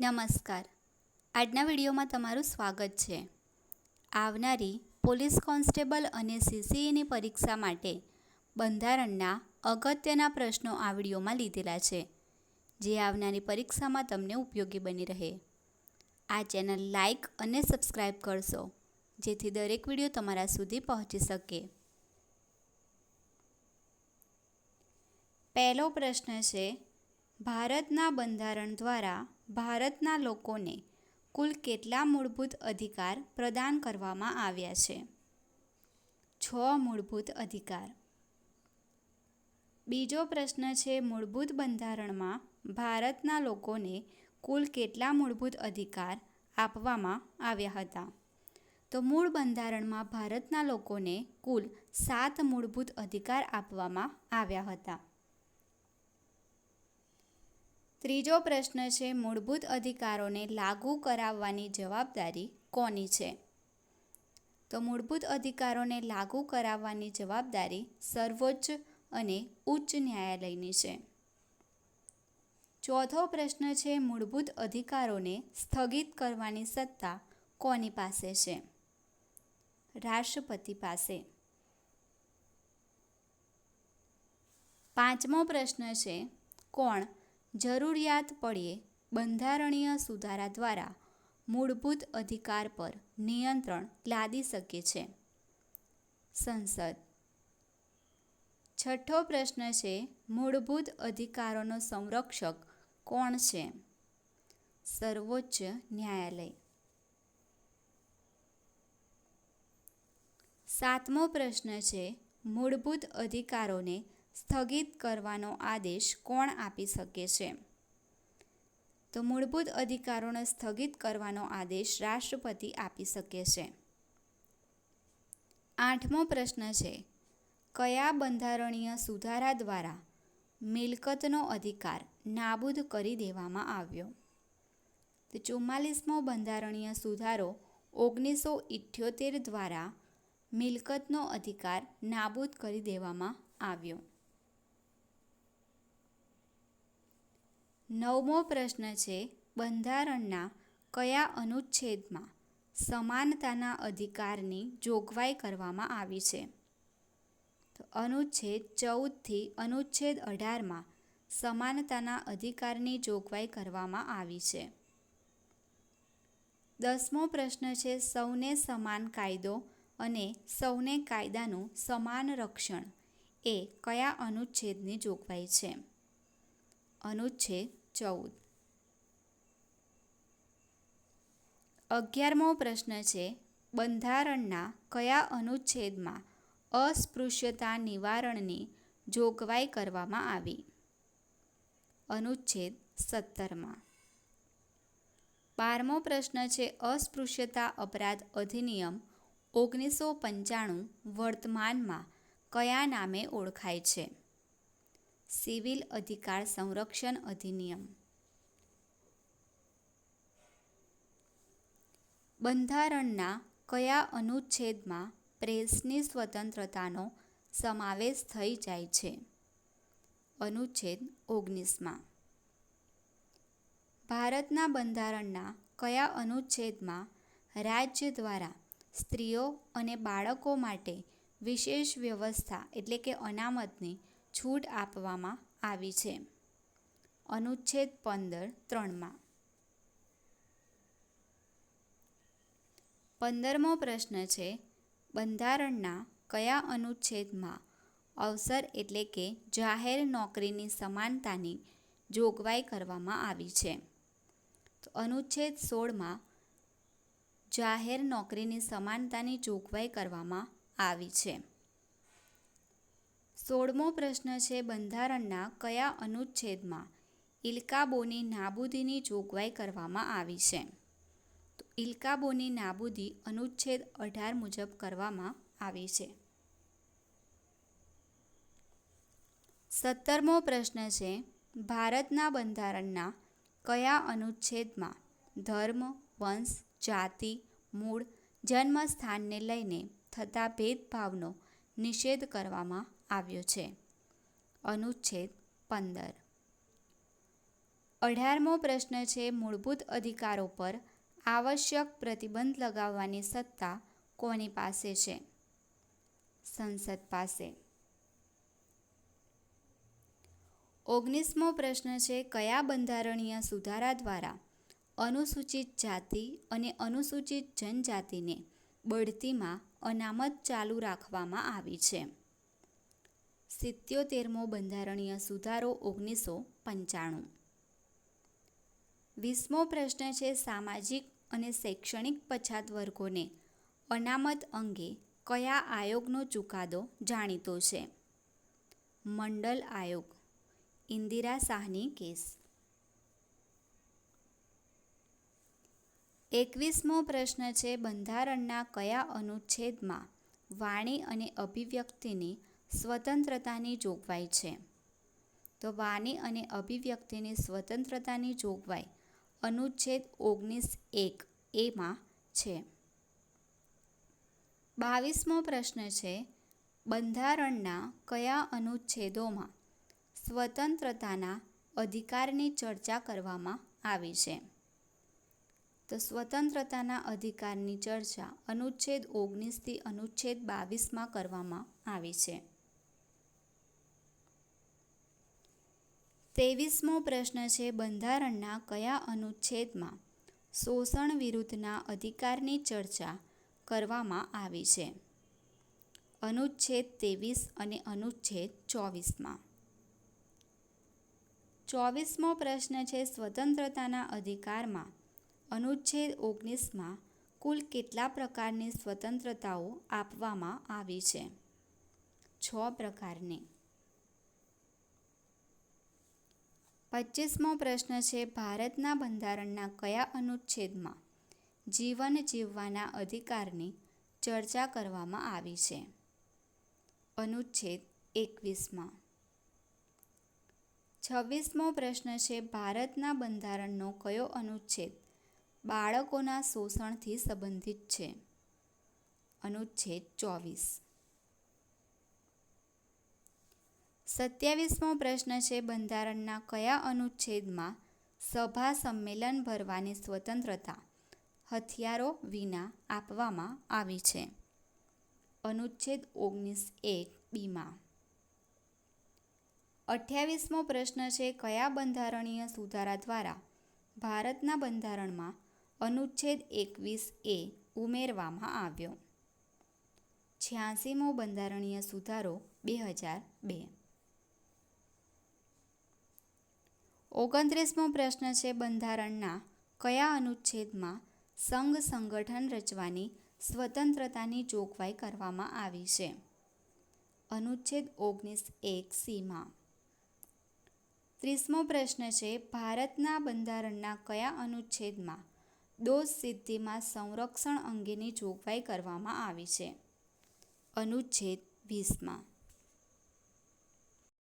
નમસ્કાર. આજના વિડીયોમાં તમારું સ્વાગત છે. આવનારી પોલીસ કોન્સ્ટેબલ અને સીસીઈની પરીક્ષા માટે બંધારણના અગત્યના પ્રશ્નો આ વિડીયોમાં લીધેલા છે, જે આવનારી પરીક્ષામાં તમને ઉપયોગી બની રહે. આ ચેનલ લાઈક અને સબસ્ક્રાઈબ કરશો, જેથી દરેક વીડિયો તમારા સુધી પહોંચી શકે. પહેલો પ્રશ્ન છે, ભારતના બંધારણ દ્વારા ભારતના લોકોને કુલ કેટલા મૂળભૂત અધિકાર પ્રદાન કરવામાં આવ્યા છે? છ મૂળભૂત અધિકાર. બીજો પ્રશ્ન છે, મૂળભૂત બંધારણમાં ભારતના લોકોને કુલ કેટલા મૂળભૂત અધિકાર આપવામાં આવ્યા હતા? તો મૂળ બંધારણમાં ભારતના લોકોને કુલ સાત મૂળભૂત અધિકાર આપવામાં આવ્યા હતા. ત્રીજો પ્રશ્ન છે, મૂળભૂત અધિકારોને લાગુ કરાવવાની જવાબદારી કોની છે? તો મૂળભૂત અધિકારોને લાગુ કરાવવાની જવાબદારી સર્વોચ્ચ અને ઉચ્ચ ન્યાયાલયની છે. ચોથો પ્રશ્ન છે, મૂળભૂત અધિકારોને સ્થગિત કરવાની સત્તા કોની પાસે છે? રાષ્ટ્રપતિ પાસે. પાંચમો પ્રશ્ન છે, કોણ જરૂરિયાત પડ્યે બંધારણીય સુધારા દ્વારા મૂળભૂત અધિકાર પર નિયંત્રણ લાદી શકે છે. સંસદ. છઠ્ઠો પ્રશ્ન છે, મૂળભૂત અધિકારોનો સંરક્ષક કોણ છે? સર્વોચ્ચ ન્યાયાલય. સાતમો પ્રશ્ન છે, મૂળભૂત અધિકારોને સ્થગિત કરવાનો આદેશ કોણ આપી શકે છે? તો મૂળભૂત અધિકારોને સ્થગિત કરવાનો આદેશ રાષ્ટ્રપતિ આપી શકે છે. આઠમો પ્રશ્ન છે, કયા બંધારણીય સુધારા દ્વારા મિલકતનો અધિકાર નાબૂદ કરી દેવામાં આવ્યો? તો ચુમ્માલીસમો બંધારણીય સુધારો ઓગણીસો ઇઠ્યોતેર દ્વારા મિલકતનો અધિકાર નાબૂદ કરી દેવામાં આવ્યો. નવમો પ્રશ્ન છે, બંધારણના કયા અનુચ્છેદમાં સમાનતાના અધિકારની જોગવાઈ કરવામાં આવી છે? તો અનુચ્છેદ ચૌદથી અનુચ્છેદ અઢારમાં સમાનતાના અધિકારની જોગવાઈ કરવામાં આવી છે. દસમો પ્રશ્ન છે, સૌને સમાન કાયદો અને સૌને કાયદાનું સમાન રક્ષણ એ કયા અનુચ્છેદની જોગવાઈ છે? અનુચ્છેદ ચૌદ. અગિયારમો પ્રશ્ન છે, બંધારણના કયા અનુચ્છેદમાં અસ્પૃશ્યતા નિવારણની જોગવાઈ કરવામાં આવી? અનુચ્છેદ સત્તરમાં. બારમો પ્રશ્ન છે, અસ્પૃશ્યતા અપરાધ અધિનિયમ ઓગણીસો પંચાણું વર્તમાનમાં કયા નામે ઓળખાય છે? સિવિલ અધિકાર સંરક્ષણ અધિનિયમ. બંધારણના કયા અનુચ્છેદમાં પ્રેસની સ્વતંત્રતાનો સમાવેશ થઈ જાય છે? અનુચ્છેદ ઓગણીસમાં. ભારતના બંધારણના કયા અનુચ્છેદમાં રાજ્ય દ્વારા સ્ત્રીઓ અને બાળકો માટે વિશેષ વ્યવસ્થા એટલે કે અનામતની છૂટ આપવામાં આવી છે. અનુચ્છેદ પંદર ત્રણમાં. પંદરમો પ્રશ્ન છે, બંધારણના કયા અનુચ્છેદમાં અવસર એટલે કે જાહેર નોકરીની સમાનતાની જોગવાઈ કરવામાં આવી છે? તો અનુચ્છેદ સોળમાં જાહેર નોકરીની સમાનતાની જોગવાઈ કરવામાં આવી છે. સોળમો પ્રશ્ન છે બંધારણના કયા અનુચ્છેદમાં ઇલકાબોની નાબૂદીની જોગવાઈ કરવામાં આવી છે? તો ઇલકાબોની નાબૂદી અનુચ્છેદ અઢાર મુજબ કરવામાં આવી છે. સત્તરમો પ્રશ્ન છે ભારતના બંધારણના કયા અનુચ્છેદમાં ધર્મ, વંશ, જાતિ, મૂળ, જન્મસ્થાનને લઈને થતા ભેદભાવનો નિષેધ કરવામાં આવ્યો છે. અનુચ્છેદ પંદર. અઢારમો પ્રશ્ન છે, મૂળભૂત અધિકારો પર આવશ્યક પ્રતિબંધ લગાવવાની સત્તા કોની પાસે છે? સંસદ પાસે. ઓગણીસમો પ્રશ્ન છે, કયા બંધારણીય સુધારા દ્વારા અનુસૂચિત જાતિ અને અનુસૂચિત જનજાતિને બઢતીમાં અનામત ચાલુ રાખવામાં આવી છે? સિત્યોતેરમો બંધારણીય સુધારો ઓગણીસો પંચાણું. વીસમો પ્રશ્ન છે સામાજિક અને શૈક્ષણિક પછાત વર્ગોને અનામત અંગે કયા આયોગનો ચુકાદો જાણીતો છે? મંડલ આયોગ, ઇન્દિરા શાહની કેસ. એકવીસમો પ્રશ્ન છે બંધારણના કયા અનુચ્છેદમાં વાણી અને અભિવ્યક્તિની સ્વતંત્રતાની જોગવાઈ છે. તો વાણી અને અભિવ્યક્તિની સ્વતંત્રતાની જોગવાઈ અનુચ્છેદ ઓગણીસ એક એમાં છે. બાવીસમો પ્રશ્ન છે, બંધારણના કયા અનુચ્છેદોમાં સ્વતંત્રતાના અધિકારની ચર્ચા કરવામાં આવી છે? તો સ્વતંત્રતાના અધિકારની ચર્ચા અનુચ્છેદ ઓગણીસથી અનુચ્છેદ બાવીસમાં કરવામાં આવી છે. ત્રેવીસમો પ્રશ્ન છે બંધારણના કયા અનુચ્છેદમાં શોષણ વિરુદ્ધના અધિકારની ચર્ચા કરવામાં આવી છે? અનુચ્છેદ ત્રેવીસ અને અનુચ્છેદ ચોવીસમાં. ચોવીસમો પ્રશ્ન છે સ્વતંત્રતાના અધિકારમાં અનુચ્છેદ ઓગણીસમાં કુલ કેટલા પ્રકારની સ્વતંત્રતાઓ આપવામાં આવી છે? છ પ્રકારની. પચીસમો પ્રશ્ન છે, ભારતના બંધારણના કયા અનુચ્છેદમાં જીવન જીવવાના અધિકારની ચર્ચા કરવામાં આવી છે? અનુચ્છેદ એકવીસમાં. છવ્વીસમો પ્રશ્ન છે, ભારતના બંધારણનો કયો અનુચ્છેદ બાળકોના શોષણથી સંબંધિત છે? અનુચ્છેદ ચોવીસ. સત્યાવીસમો પ્રશ્ન છે બંધારણના કયા અનુચ્છેદમાં સભા સંમેલન ભરવાની સ્વતંત્રતા હથિયારો વિના આપવામાં આવી છે? અનુચ્છેદ ઓગણીસ એક બીમાં. અઠ્યાવીસમો પ્રશ્ન છે કયા બંધારણીય સુધારા દ્વારા ભારતના બંધારણમાં અનુચ્છેદ એકવીસ એ ઉમેરવામાં આવ્યો? છ્યાસીમો બંધારણીય સુધારો બે હજાર બે. ઓગણત્રીસમો પ્રશ્ન છે બંધારણના કયા અનુચ્છેદમાં સંઘ સંગઠન રચવાની સ્વતંત્રતાની જોગવાઈ કરવામાં આવી છે? અનુચ્છેદ ઓગણીસ એક સીમાં. ત્રીસમો પ્રશ્ન છે ભારતના બંધારણના કયા અનુચ્છેદમાં દોષ સિદ્ધિમાં સંરક્ષણ અંગેની જોગવાઈ કરવામાં આવી છે? અનુચ્છેદ વીસમાં.